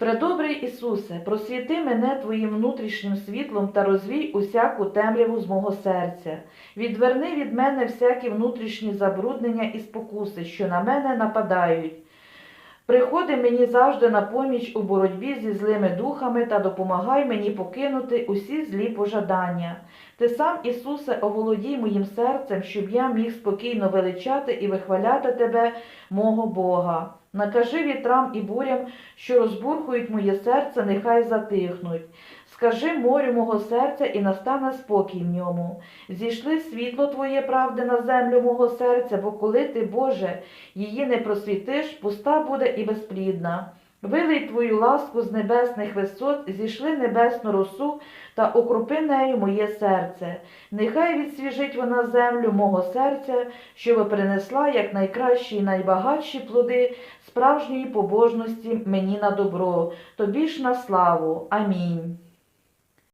Предобрий Ісусе, просвіти мене Твоїм внутрішнім світлом та розвій усяку темряву з мого серця. Відверни від мене всякі внутрішні забруднення і спокуси, що на мене нападають. Приходи мені завжди на поміч у боротьбі зі злими духами та допомагай мені покинути усі злі пожадання. Ти сам, Ісусе, оволодій моїм серцем, щоб я міг спокійно величати і вихваляти Тебе, мого Бога. Накажи вітрам і бурям, що розбурхують моє серце, нехай затихнуть. Скажи морю мого серця, і настане спокій в ньому. Зійшли світло Твоє правди на землю мого серця, бо коли ти, Боже, її не просвітиш, пуста буде і безплідна. Вилий Твою ласку з небесних висот, зійшли небесну росу та окропи нею моє серце. Нехай відсвіжить вона землю мого серця, щоб принесла як найкращі і найбагатші плоди справжньої побожності мені на добро, тобі ж на славу. Амінь.